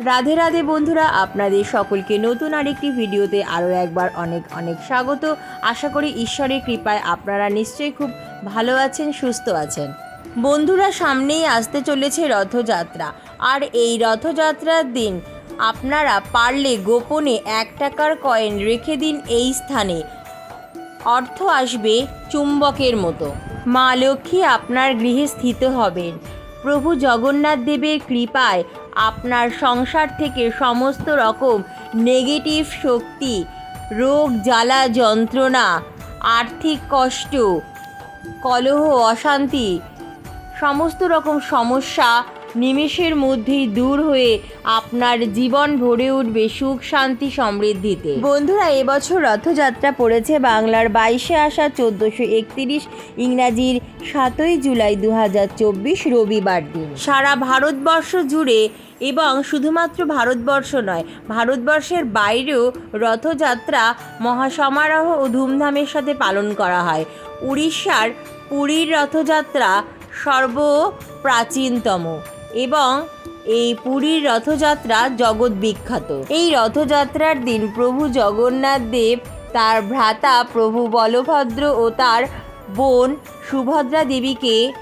রাধে রাধে বন্ধুরা, আপনাদের সকলকে নতুন আরেকটি ভিডিওতে আরও একবার অনেক অনেক স্বাগত। আশা করি ঈশ্বরের কৃপায় আপনারা নিশ্চয়ই খুব ভালো আছেন, সুস্থ আছেন। বন্ধুরা, সামনেই আসতে চলেছে রথযাত্রা। আর এই রথযাত্রার দিন আপনারা পারলে গোপনে এক টাকার কয়েন রেখে দিন এই স্থানে। অর্থ আসবে চুম্বকের মতো। মা লক্ষ্মী আপনার গৃহে স্থিত হবেন। প্রভু জগন্নাথ দেবের কৃপায় আপনার সংসার থেকে সমস্ত রকম নেগেটিভ শক্তি, রোগ, জ্বালা, যন্ত্রণা, আর্থিক কষ্ট, কলহ, অশান্তি, সমস্ত রকম সমস্যা নিমেষের মধ্যেই দূর হয়ে আপনার জীবন ভরে উঠবে সুখ, শান্তি, সমৃদ্ধিতে। বন্ধুরা, এবছর রথযাত্রা পড়েছে বাংলার বাইশে আসা চোদ্দোশো একত্রিশ, ইংরাজির সাতই জুলাই দু হাজার চব্বিশ রবিবার দিন। সারা ভারতবর্ষ জুড়ে এবং শুধুমাত্র ভারতবর্ষ নয়, ভারতবর্ষের বাইরেও রথযাত্রা, মহাসমারোহ ও ধুমধামের সাথে পালন করা হয়। উড়িষ্যার পুরীর রথযাত্রা সর্বপ্রাচীনতম এবং এই পুরীর রথযাত্রা জগৎ বিখ্যাত। এই রথযাত্রার দিন প্রভু জগন্নাথ দেব, তার ভ্রাতা প্রভু বলভদ্র ও তার বোন সুভদ্রা দেবীকে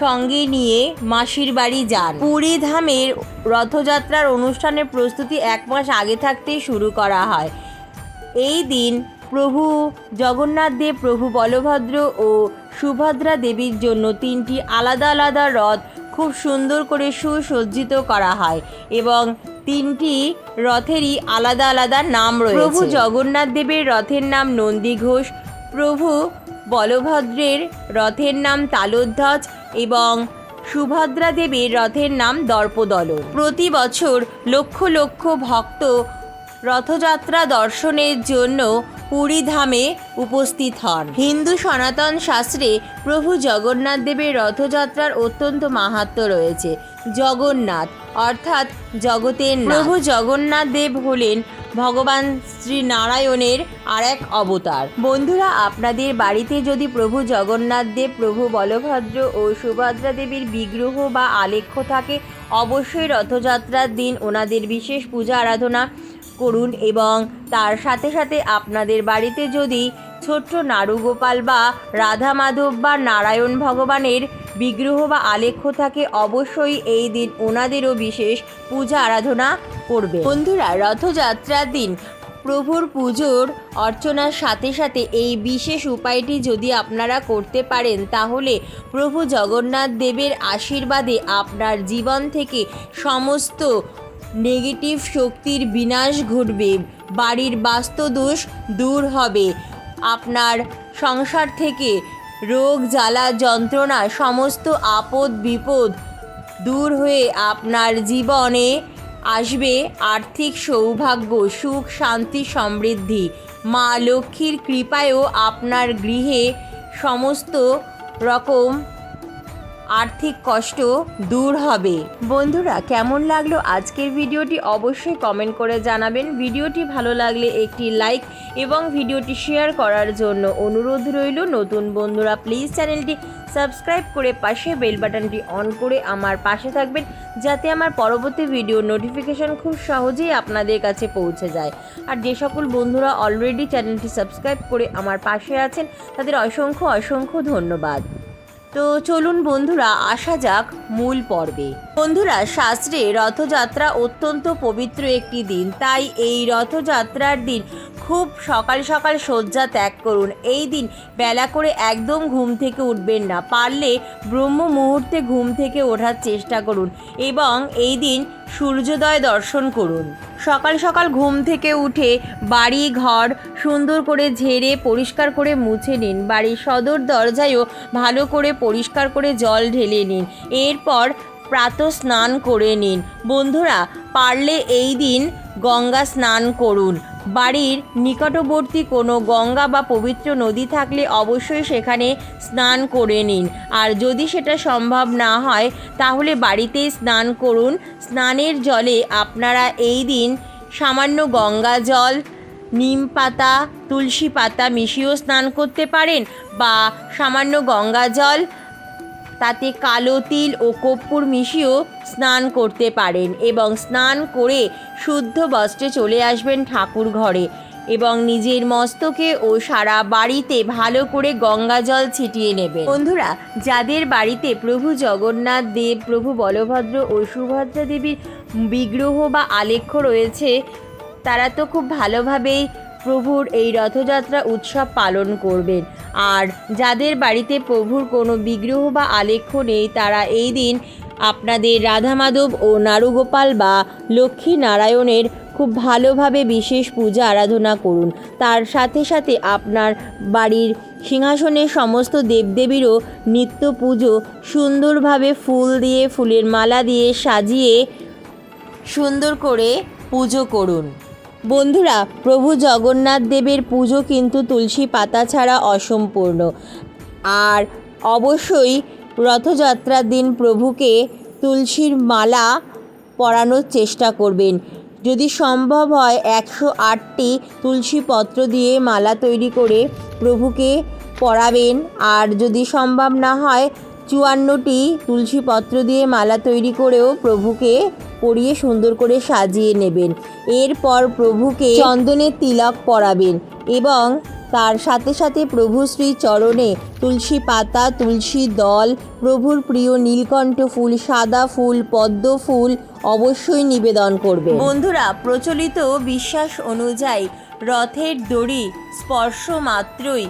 সঙ্গে নিয়ে মাসির বাড়ি যান। পুরী ধামের রথযাত্রার অনুষ্ঠানের প্রস্তুতি এক মাস আগে থাকতেই শুরু করা হয়। এই দিন প্রভু জগন্নাথ দেব, প্রভু বলভদ্র ও সুভদ্রা দেবীর জন্য তিনটি আলাদা আলাদা রথ খুব সুন্দর করে সুসজ্জিত করা হয় এবং তিনটি রথেরই আলাদা আলাদা নাম রয়েছে। প্রভু জগন্নাথ দেবের রথের নাম নন্দী ঘোষ, প্রভু বলভদ্রের রথের নাম তালোধ্বজ এবং সুভদ্রা দেবীর রথের নাম দর্পদলন। প্রতি বছর লক্ষ লক্ষ ভক্ত রথযাত্রা দর্শনের জন্য পুরী ধামে উপস্থিত হন। হিন্দু সনাতন শাস্ত্রে প্রভু জগন্নাথ দেবের রথযাত্রার অত্যন্ত মাহাত্ম রয়েছে। জগন্নাথ অর্থাৎ জগতের। প্রভু জগন্নাথ দেব হলেন ভগবান শ্রী নারায়ণের আর এক অবতার বন্ধুরা, আপনাদের বাড়িতে যদি প্রভু জগন্নাথ দেব, প্রভু বলভদ্র ও সুভদ্রা দেবীর বিগ্রহ বা আলেখ্য থাকে, অবশ্যই রথযাত্রার দিন ওনাদের বিশেষ পূজা আরাধনা করুন এবং তার সাথে সাথে আপনাদের বাড়িতে যদি ছোট্ট নারুগোপাল বা রাধা মাধব বা নারায়ণ ভগবানের বিগ্রহ বা আলেখ্য থাকে, অবশ্যই এই দিন ওনাদেরও বিশেষ পূজা আরাধনা করবে। বন্ধুরা, রথযাত্রার দিন প্রভুর পুজোর অর্চনার সাথে সাথে এই বিশেষ উপায়টি যদি আপনারা করতে পারেন, তাহলে প্রভু জগন্নাথ দেবের আশীর্বাদে আপনার জীবন থেকে সমস্ত নেগেটিভ শক্তির বিনাশ ঘটবে, বাড়ির বাস্তুদোষ দূর হবে। আপনার সংসার থেকে রোগ, জ্বালা, যন্ত্রণা, সমস্ত আপদ, বিপদ দূর হয়ে আপনার জীবনে আসবে আর্থিক সৌভাগ্য, সুখ, শান্তি, সমৃদ্ধি। মা লক্ষ্মীর কৃপায়ও আপনার গৃহে সমস্ত রকম আর্থিক কষ্ট দূর হবে। বন্ধুরা, কেমন লাগল আজকের ভিডিওটি অবশ্যই কমেন্ট করে জানাবেন। ভিডিওটি ভালো লাগলে একটি লাইক এবং ভিডিওটি শেয়ার করার জন্য অনুরোধ রইল। নতুন বন্ধুরা প্লিজ চ্যানেলটি সাবস্ক্রাইব করে পাশে বেল বাটনটি অন করে আমার পাশে থাকবেন, যাতে আমার পরবর্তী ভিডিও নোটিফিকেশন খুব সহজেই আপনাদের কাছে পৌঁছে যায়। আর যে সকল বন্ধুরা অলরেডি চ্যানেলটি সাবস্ক্রাইব করে আমার পাশে আছেন, তাদের অসংখ্য অসংখ্য ধন্যবাদ। তো চলুন বন্ধুরা, আসা যাক মূল পর্বে। বন্ধুরা, শাস্ত্রে রথযাত্রা অত্যন্ত পবিত্র একটি দিন, তাই এই রথযাত্রার দিন খুব সকাল সকাল শয্যা ত্যাগ করুন। এই দিন বেলা করে একদম ঘুম থেকে উঠবেন না। পারলে ব্রহ্ম মুহূর্তে ঘুম থেকে ওঠার চেষ্টা করুন এবং এই দিন সূর্যোদয় দর্শন করুন। সকাল সকাল ঘুম থেকে উঠে বাড়ি, ঘর সুন্দর করে ঝেড়ে, পরিষ্কার করে মুছে নিন। বাড়ির সদর দরজায়ও ভালো করে পরিষ্কার করে জল ঢেলে নিন। এরপর প্রাত স্নান করে নিন। বন্ধুরা, পারলে এই দিন গঙ্গা স্নান করুন। বাড়ির নিকটবর্তী কোনো গঙ্গা বা পবিত্র নদী থাকলে অবশ্যই সেখানে স্নান করে নিন। আর যদি সেটা সম্ভব না হয়, তাহলে বাড়িতেই স্নান করুন। স্নানের জলে আপনারা এই দিন সামান্য গঙ্গা জল, নিম পাতা, তুলসী পাতা মিশিয়েও স্নান করতে পারেন বা সামান্য গঙ্গা জল তাতে কালো তিল ও কর্পূর মিশিয়েও স্নান করতে পারেন এবং স্নান করে শুদ্ধ বস্ত্রে চলে আসবেন ঠাকুর ঘরে এবং নিজের মস্তকে ও সারা বাড়িতে ভালো করে গঙ্গা জল ছিটিয়ে নেবেন। বন্ধুরা, যাদের বাড়িতে প্রভু জগন্নাথ দেব, প্রভু বলভদ্র ও সুভদ্রা দেবীর বিগ্রহ বা আলেখ্য রয়েছে, তারা তো খুব ভালোভাবেই প্রভুর এই রথযাত্রা উৎসব পালন করবেন। আর যাদের বাড়িতে প্রভুর কোনো বিগ্রহ বা আলেখ্য নেই, তারা এই দিন আপনাদের রাধা মাধব ও নারুগোপাল বা লক্ষ্মী নারায়ণের খুব ভালোভাবে বিশেষ পূজা আরাধনা করুন। তার সাথে সাথে আপনার বাড়ির সিংহাসনের সমস্ত দেবদেবীরও নিত্য পুজো সুন্দরভাবে ফুল দিয়ে, ফুলের মালা দিয়ে সাজিয়ে সুন্দর করে পুজো করুন। বন্ধুরা, প্রভু জগন্নাথ দেবের পুজো কিন্তু তুলসী পাতা ছাড়া অসম্পূর্ণ। আর অবশ্যই রথযাত্রার দিন প্রভুকে তুলসীর মালা পরানোর চেষ্টা করবেন। যদি সম্ভব হয়, একশো আটটি তুলসী পত্র দিয়ে মালা তৈরি করে প্রভুকে পরাবেন। আর যদি সম্ভব না হয় চুয়ান্নটি তুলসী পত্র দিয়ে মালা তৈরি করেও প্রভুকে পরিয়ে সুন্দর করে সাজিয়ে নেবেন। এরপর প্রভুকে চন্দনের তিলক পরাবেন এবং তার সাথে সাথে প্রভু শ্রী চরণে তুলসী পাতা, তুলসী দল, প্রভুর প্রিয় নীলকণ্ঠ ফুল, সাদা ফুল, পদ্ম ফুল অবশ্যই নিবেদন করবে বন্ধুরা, প্রচলিত বিশ্বাস অনুযায়ী রথের দড়ি স্পর্শ মাত্রই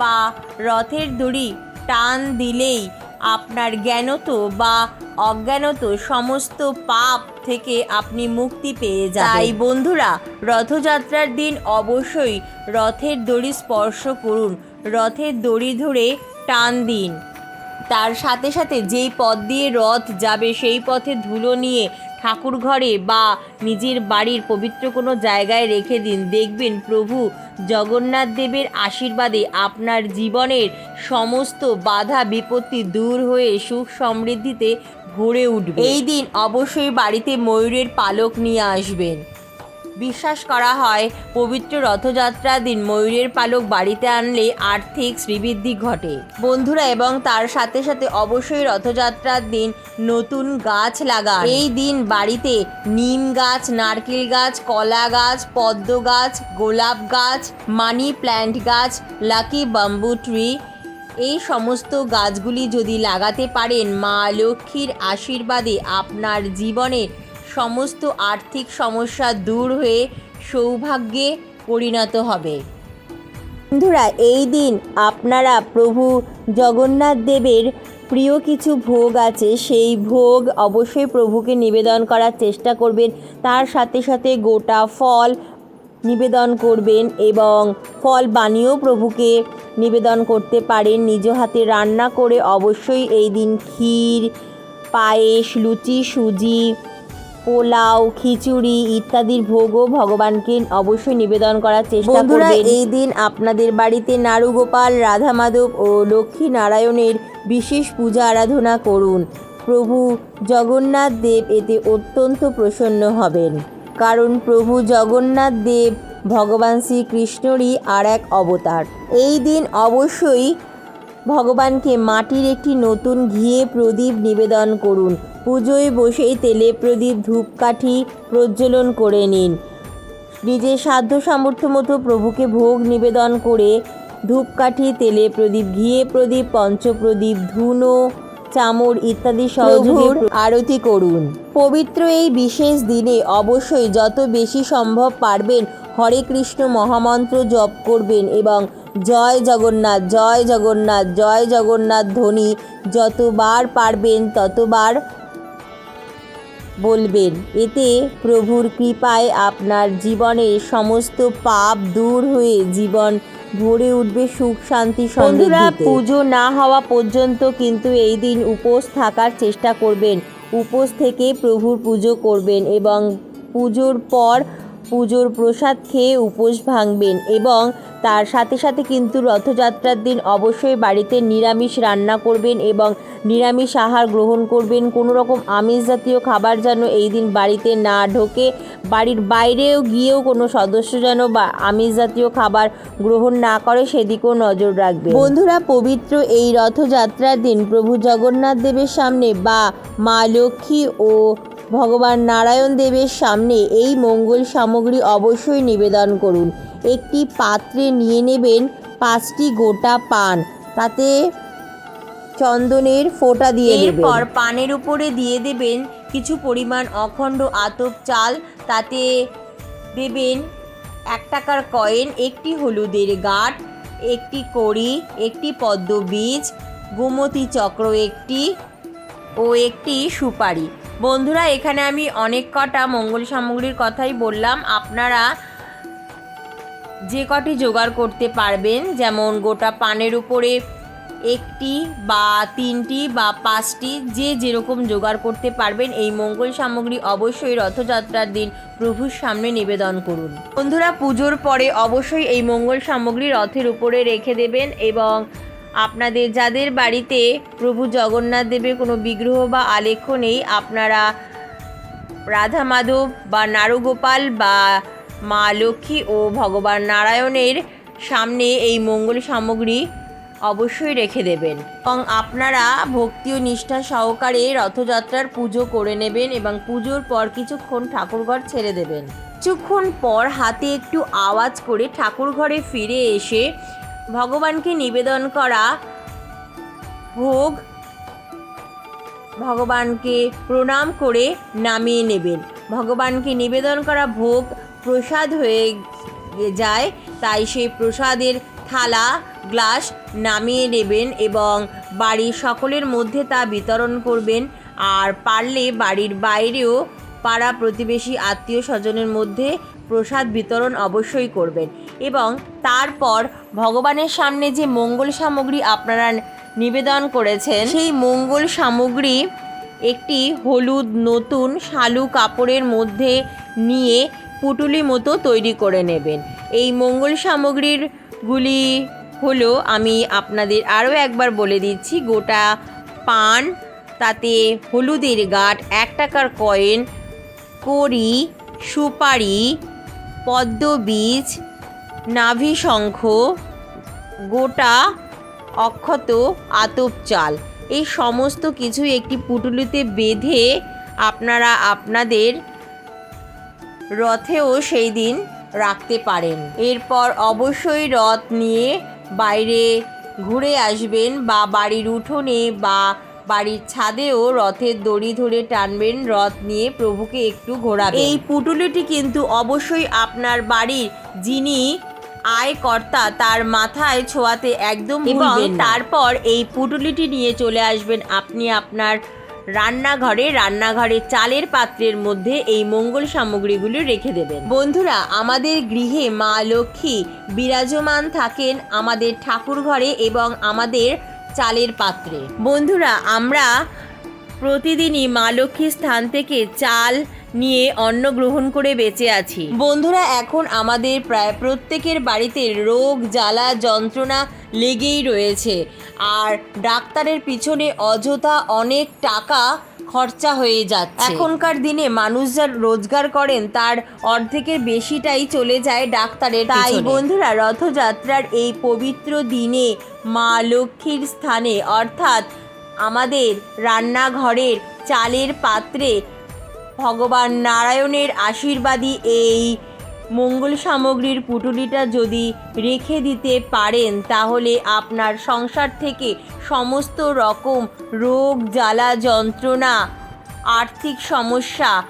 বা রথের দড়ি টান দিলেই আপনার জ্ঞানত বা অজ্ঞানত সমস্ত পাপ থেকে আপনি মুক্তি পেয়ে যান তাই বন্ধুরা, রথযাত্রার দিন অবশ্যই রথের দড়ি স্পর্শ করুন। রথের দড়ি ধরে টান দিন। তার সাথে সাথে যেই পথ দিয়ে রথ যাবে, সেই পথে ধুলো নিয়ে ঠাকুর ঘরে বা নিজের বাড়ির পবিত্র কোনো জায়গায় রেখে দিন। দেখবেন প্রভু জগন্নাথ দেবের আশীর্বাদে আপনার জীবনের সমস্ত বাধা বিপত্তি দূর হয়ে সুখ সমৃদ্ধিতে ভরে উঠবে। এই দিন অবশ্যই বাড়িতে ময়ূরের পালক নিয়ে আসবেন। বিশ্বাস করা হয়। পবিত্র রথযাত্রার দিন ময়ূরের পালক বাড়িতে আনলে আর্থিক শ্রীবৃদ্ধি ঘটে। বন্ধুরা, এবং তার সাথে সাথে অবশ্যই রথযাত্রার দিন নতুন গাছ লাগান। এই দিন বাড়িতে নিম গাছ, নারকেল গাছ, কলা গাছ, পদ্ম গাছ, গোলাপ গাছ, মানি প্ল্যান্ট গাছ, লাকি বাম্বু ট্রি, এই সমস্ত গাছগুলি যদি লাগাতে পারেন, মা লক্ষ্মীর আশীর্বাদে আপনার জীবনে সমস্ত আর্থিক সমস্যা দূর হয়ে সৌভাগ্যে পরিণত হবে। বন্ধুরা, এই দিন আপনারা প্রভু জগন্নাথ দেবের প্রিয় কিছু ভোগ আছে, সেই ভোগ অবশ্যই প্রভুকে নিবেদন করার চেষ্টা করবেন। তার সাথে সাথে গোটা ফল নিবেদন করবেন এবং ফল বানিয়েও প্রভুকে নিবেদন করতে পারেন। নিজ হাতে রান্না করে অবশ্যই এই দিন ক্ষীর, পায়েস, লুচি, সুজি পোলাও খিচুড়ি ইত্যাদির ভোগও ভগবানকে অবশ্যই নিবেদন করার চেষ্টা বন্ধুরা, এই দিন আপনাদের বাড়িতে নারুগোপাল রাধা মাধব ও লক্ষ্মী নারায়ণের বিশেষ পূজা আরাধনা করুন। প্রভু জগন্নাথ দেব এতে অত্যন্ত প্রসন্ন হবেন। কারণ প্রভু জগন্নাথ দেব ভগবান শ্রীকৃষ্ণরই আর এক অবতার। এই দিন অবশ্যই ভগবানকে মাটির একটি নতুন ঘিয়ে প্রদীপ নিবেদন করুন। পুজোয় বসেই তেলে প্রদীপ ধূপকাঠি প্রজ্বলন করে নিন। নিজের সাধ্য সামর্থ্য মতো প্রভুকে ভোগ নিবেদন করে ধূপকাঠি তেলে প্রদীপ ঘিয়ে প্রদীপ পঞ্চপ্রদীপ ধুনো চামর ইত্যাদি সহযোগে আরতি করুন। পবিত্র এই বিশেষ দিনে অবশ্যই যত বেশি সম্ভব পারবেন হরে কৃষ্ণ মহামন্ত্র জপ করবেন এবং জয় জগন্নাথ জয় জগন্নাথ জয় জগন্নাথ ধ্বনি যতবার পারবেন ততবার বলবেন এতে প্রভুর কৃপায় আপনার জীবনের সমস্ত পাপ দূর হয়ে জীবন ভরে উঠবে সুখ শান্তি বন্ধুরা পুজো না হওয়া পর্যন্ত কিন্তু এই দিন উপোস থাকার চেষ্টা করবেন। উপোস থেকে প্রভুর পুজো করবেন এবং পুজোর পর পুজোর প্রসাদ খেয়ে উপোস ভাঙবেন এবং তার সাথে সাথে কিন্তু রথযাত্রার দিন অবশ্যই বাড়িতে নিরামিষ রান্না করবেন এবং নিরামিষ আহার গ্রহণ করবেন। কোনো রকম আমিষ জাতীয় খাবার যেন এই দিন বাড়িতে না ঢোকে। বাড়ির বাইরেও গিয়েও কোনো সদস্য যেন বা আমিষ জাতীয় খাবার গ্রহণ না করে সেদিকেও নজর রাখবে বন্ধুরা, পবিত্র এই রথযাত্রার দিন প্রভু জগন্নাথ দেবের সামনে বা মা লক্ষ্মী ও ভগবান নারায়ণ দেবের সামনে এই মঙ্গল সামগ্রী অবশ্যই নিবেদন করুন। একটি পাত্রে নিয়ে নেবেন পাঁচটি গোটা পান। তাতে চন্দনের ফোঁটা দিয়ে এরপর পানের উপরে দিয়ে দেবেন কিছু পরিমাণ অখণ্ড আতপ চাল। তাতে দেবেন এক টাকার কয়েন, একটি হলুদের গাঁট, একটি কড়ি, একটি পদ্ম বীজ গোমতী চক্র একটি ও একটি সুপারি। বন্ধুরা, এখানে আমি অনেক কটা মঙ্গল সামগ্রীর কথাই বললাম। আপনারা যে কটি জোগাড় করতে পারবেন, যেমন গোটা পানের উপরে একটি বা তিনটি বা পাঁচটি, যে যেরকম জোগাড় করতে পারবেন, এই মঙ্গল সামগ্রী অবশ্যই রথযাত্রার দিন প্রভুর সামনে নিবেদন করুন। বন্ধুরা, পুজোর পরে অবশ্যই এই মঙ্গল সামগ্রী রথের উপরে রেখে দেবেন এবং আপনাদের যাদের বাড়িতে প্রভু জগন্নাথ দেবের কোনো বিগ্রহ বা আলেখ্য নেই, আপনারা রাধা মাধব বা নারুগোপাল বা মা লক্ষ্মী ও ভগবান নারায়ণের সামনে এই মঙ্গল সামগ্রী অবশ্যই রেখে দেবেন। এবং আপনারা ভক্তি ও নিষ্ঠা সহকারে রথযাত্রার পুজো করে নেবেন এবং পুজোর পর কিছুক্ষণ ঠাকুরঘর ছেড়ে দেবেন। কিছুক্ষণ পর হাতে একটু আওয়াজ করে ঠাকুর ঘরে ফিরে এসে ভগবানকে নিবেদন করা ভোগ ভগবানকে প্রণাম করে নামিয়ে নেবেন। ভগবানকে নিবেদন করা ভোগ প্রসাদ হয়ে যায়, তাই সেই প্রসাদের থালা, গ্লাস নামিয়ে নেবেন এবং বাড়ির সকলের মধ্যে তা বিতরণ করবেন। আর পারলে বাড়ির বাইরেও পাড়া প্রতিবেশী আত্মীয় স্বজনের মধ্যে প্রসাদ বিতরণ অবশ্যই করবেন এবং তারপর ভগবানের সামনে যে মঙ্গল সামগ্রী আপনারা নিবেদন করেছেন, সেই মঙ্গল সামগ্রী একটি হলুদ নতুন শালু কাপড়ের মধ্যে নিয়ে পুটুলি মতো তৈরি করে নেবেন। এই মঙ্গল সামগ্রীরগুলি হলো আমি আপনাদের আরও একবার বলে দিচ্ছি, গোটা পান, তাতে হলুদের গাঠ এক টাকার কয়েন, কড়ি, সুপারি পদ্ম বীজ নাভি গোটা অক্ষত আতপ চাল। এই সমস্ত কিছু একটি পুটুলিতে বেঁধে আপনারা আপনাদের রথেও সেই দিন রাখতে পারেন। এরপর অবশ্যই রথ নিয়ে বাইরে ঘুরে আসবেন বা বাড়ির উঠোনে বা বাড়ির ছাদেও রথের দড়ি ধরে টানবেন রথ নিয়ে প্রভুকে একটু ঘোরাবেন। এই পুটুলিটি কিন্তু অবশ্যই আপনার বাড়ির যিনি আয়কর্তা তার মাথায় ছোঁয়াতে একদম এবং তারপর এই পুটুলিটি নিয়ে চলে আসবেন আপনি আপনার রান্নাঘরে। রান্নাঘরে চালের পাত্রের মধ্যে এই মঙ্গল সামগ্রীগুলি রেখে দেবেন। বন্ধুরা আমাদের গৃহে মা লক্ষ্মী বিরাজমান থাকেন আমাদের ঠাকুর ঘরে এবং আমাদের চালের পাত্রে। বন্ধুরা, আমরা প্রতিদিনই মা লক্ষ্মীর স্থান থেকে চাল নিয়ে অন্ন গ্রহণ করে বেঁচে আছি। বন্ধুরা, এখন আমাদের প্রায় প্রত্যেকের বাড়িতে রোগ, জ্বালা, যন্ত্রণা লেগেই রয়েছে। আর ডাক্তারের পিছনে অযথা অনেক টাকা খরচা হয়ে যাচ্ছে। এখনকার দিনে মানুষ যা রোজগার করেন তার অর্ধেকের বেশিটাই চলে যায় ডাক্তারের তাই বন্ধুরা রথযাত্রার এই পবিত্র দিনে মা লক্ষ্মীর স্থানে অর্থাৎ আমাদের রান্নাঘরের চালের পাত্রে ভগবান নারায়ণের আশীর্বাদী এই মঙ্গল সামগ্রীর পুটুলিটা যদি রেখে দিতে পারেন, তাহলে আপনার সংসার থেকে সমস্ত রকম রোগ, জ্বালা, যন্ত্রণা, আর্থিক সমস্যা,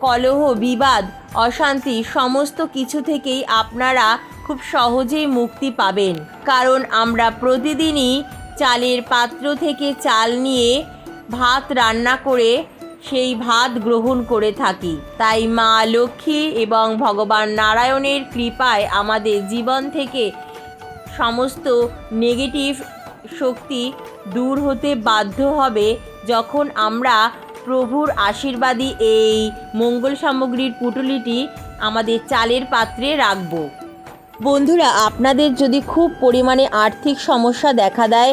কলহ, বিবাদ, অশান্তি, সমস্ত কিছু থেকেই আপনারা খুব সহজেই মুক্তি পাবেন। কারণ আমরা প্রতিদিনই চালের পাত্র থেকে চাল নিয়ে ভাত রান্না করে সেই ভাত গ্রহণ করে থাকি। তাই মা লক্ষ্মী এবং ভগবান নারায়ণের কৃপায় আমাদের জীবন থেকে সমস্ত নেগেটিভ শক্তি দূর হতে বাধ্য হবে যখন আমরা প্রভুর আশীর্বাদী এই মঙ্গল সামগ্রীর পুটুলিটি আমাদের চালের পাত্রে রাখব। বন্ধুরা, আপনাদের যদি খুব পরিমাণে আর্থিক সমস্যা দেখা দেয়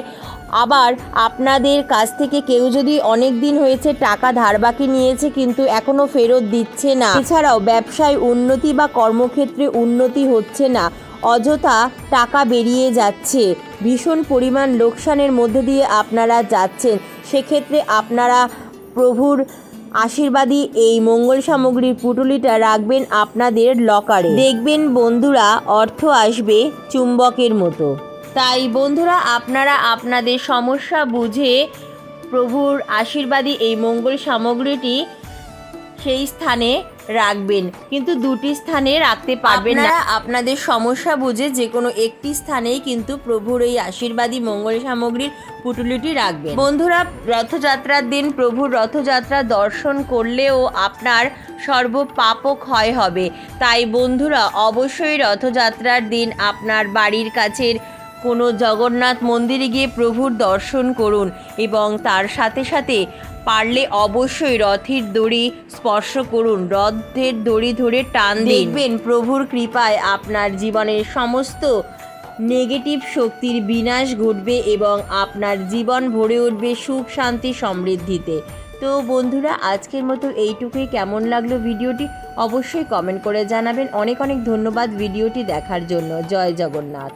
আবার আপনাদের কাছ থেকে কেউ যদি অনেক দিন হয়েছে টাকা ধার বাকি নিয়েছে কিন্তু এখনও ফেরত দিচ্ছে না। এছাড়াও ব্যবসায় উন্নতি বা কর্মক্ষেত্রে উন্নতি হচ্ছে না। অযথা টাকা বেরিয়ে যাচ্ছে। ভীষণ পরিমাণ লোকসানের মধ্যে দিয়ে আপনারা যাচ্ছেন। সেক্ষেত্রে আপনারা প্রভুর আশীর্বাদী এই মঙ্গল সামগ্রীর পুটুলিটা রাখবেন আপনাদের লকারে। দেখবেন বন্ধুরা, অর্থ আসবে চুম্বকের মতো। তাই বন্ধুরা, আপনারা আপনাদের সমস্যা বুঝে প্রভুর আশীর্বাদী এই মঙ্গল সামগ্রীটি সেই স্থানে রাখবেন। কিন্তু দুটি স্থানে রাখতে পারবেন না। আপনাদের সমস্যা বুঝে যে কোনো একটি স্থানেই কিন্তু প্রভুর এই আশীর্বাদী মঙ্গল সামগ্রীর পুটুলিটি রাখবেন। বন্ধুরা, রথযাত্রার দিন প্রভুর রথযাত্রা দর্শন করলেও আপনার সর্ব পাপও ক্ষয় হবে। তাই বন্ধুরা, অবশ্যই রথযাত্রার দিন আপনার বাড়ির কাছের কোনো জগন্নাথ মন্দিরে গিয়ে প্রভুর দর্শন করুন এবং তার সাথে সাথে পারলে অবশ্যই রথের দড়ি স্পর্শ করুন, রথের দড়ি ধরে টান দেখবেন প্রভুর কৃপায় আপনার জীবনের সমস্ত নেগেটিভ শক্তির বিনাশ ঘটবে এবং আপনার জীবন ভরে উঠবে সুখ, শান্তি, সমৃদ্ধিতে। তো বন্ধুরা, আজকের মতো এইটুকুই। কেমন লাগল ভিডিওটি? অবশ্যই কমেন্ট করে জানাবেন। অনেক অনেক ধন্যবাদ ভিডিওটি দেখার জন্য। জয় জগন্নাথ।